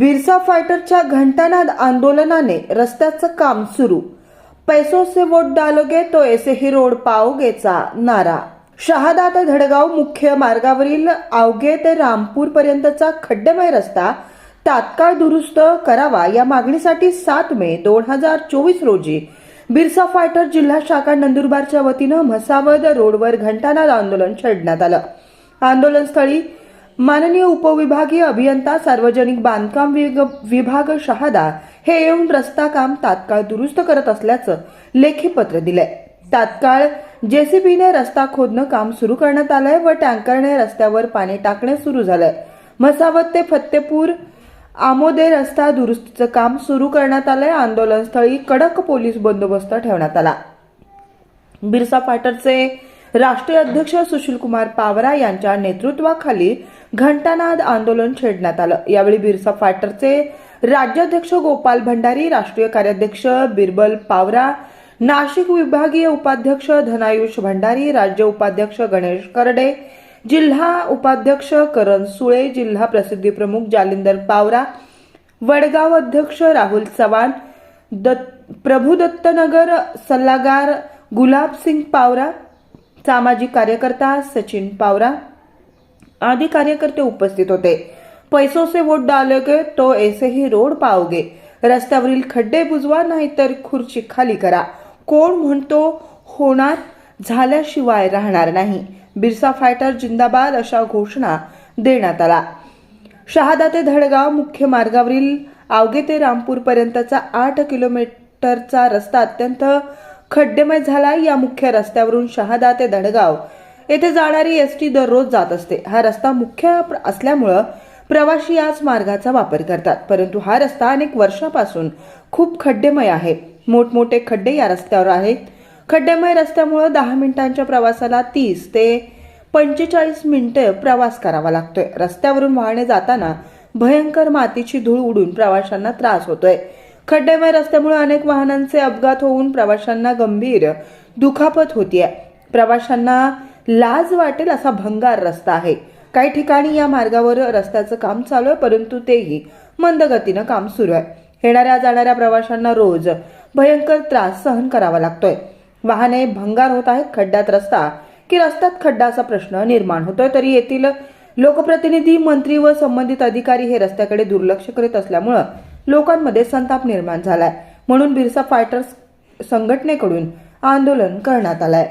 बिरसा फायटरच्या घंटानाद आंदोलनाने रस्त्याचं काम सुरू. पैसो से वोट डालोगे तो ऐसे ही रोड पाओगेचा नारा. शहादा ते धडगाव मुख्य मार्गावरील आवगे ते रामपूर पर्यंतचा खड्डेमय रस्ता तात्काळ दुरुस्त करावा या मागणीसाठी सात मे दोन हजार चोवीस रोजी बिरसा फायटर जिल्हा शाखा नंदुरबारच्या वतीनं म्हसावद रोडवर घंटानाद आंदोलन छेडण्यात आलं. आंदोलनस्थळी माननीय उपविभागीय अभियंता सार्वजनिक बांधकाम विभाग शहादा हे येऊन रस्ता काम तात्काळ दुरुस्त करत असल्याचं लेखी पत्र दिलंय. तात्काळ जेसीबीने रस्ता खोदणं काम सुरू करण्यात आलंय व टँकरने रस्त्यावर पाणी टाकणे सुरू झालंय. मसावत ते फत्तेपूर आमोदे रस्ता दुरुस्तीचं काम सुरू करण्यात आलंय. आंदोलनस्थळी कडक पोलीस बंदोबस्त ठेवण्यात आला. बिरसा पाटरचे राष्ट्रीय अध्यक्ष सुशील कुमार पावरा यांच्या नेतृत्वाखाली घंटानाद आंदोलन छेडण्यात आलं. यावेळी बिरसा फायटरचे राज्याध्यक्ष गोपाल भंडारी राष्ट्रीय कार्याध्यक्ष बिरबल पावरा नाशिक विभागीय उपाध्यक्ष धनायुष भंडारी राज्य उपाध्यक्ष गणेश करडे जिल्हा उपाध्यक्ष करण सुळे जिल्हा प्रसिद्धी प्रमुख जालिंदर पावरा वडगाव अध्यक्ष राहुल चव्हाण दत्त प्रभुदत्तनगर सल्लागार गुलाबसिंग पावरा सामाजिक कार्यकर्ता सचिन पावरा आदी कार्यकर्ते उपस्थित होते. पैसों से वोट डालोगे तो ऐसे ही रोड पाओगे. रस्त्यावरील खड्डे बुजवा नाहीतर खुर्ची खाली करा. कोण म्हणतो होणार झाल्याशिवाय राहणार नाही. बिरसा फायटर जिंदाबाद अशा घोषणा देण्यात आला. शहादा ते धडगाव मुख्य मार्गावरील आवगे ते रामपूर पर्यंतचा आठ किलोमीटरचा रस्ता अत्यंत खड्डेमय झाला या मुख्य रस्त्यावरून शहादा ते धडगाव येथे जाणारी एस टी दररोज जात असते. हा रस्ता मुख्य असल्यामुळं प्रवासी याच मार्गाचा वापर करतात. परंतु हा रस्ता अनेक वर्षापासून खूप खड्डेमय आहे. मोठमोठे खड्डे या रस्त्यावर आहेत. खड्डेमय रस्त्यामुळं दहा मिनिटांच्या प्रवासाला तीस ते पंचेचाळीस मिनिटे प्रवास करावा लागतोय. रस्त्यावरून वाहने जाताना भयंकर मातीची धूळ उडून प्रवाशांना त्रास होतोय. खड्डेमय रस्त्यामुळे अनेक वाहनांचे अपघात होऊन प्रवाशांना गंभीर दुखापत होतीये. प्रवाशांना लाज वाटेल असा भंगार रस्ता आहे. काही ठिकाणी या मार्गावर रस्त्याचं काम चालू आहे परंतु तेही मंद गतीनं काम सुरू आहे. येणाऱ्या जाणाऱ्या प्रवाशांना रोज भयंकर त्रास सहन करावा लागतोय. वाहने भंगार होत आहेत खड्ड्यात रस्ता की रस्त्यात खड्डा असा प्रश्न निर्माण होतोय तरी येथील लोकप्रतिनिधी मंत्री व संबंधित अधिकारी हे रस्त्याकडे दुर्लक्ष करीत असल्यामुळं लोकांमध्ये संताप निर्माण झालाय. म्हणून बिरसा फायटर्स संघटनेकडून आंदोलन करण्यात आलंय.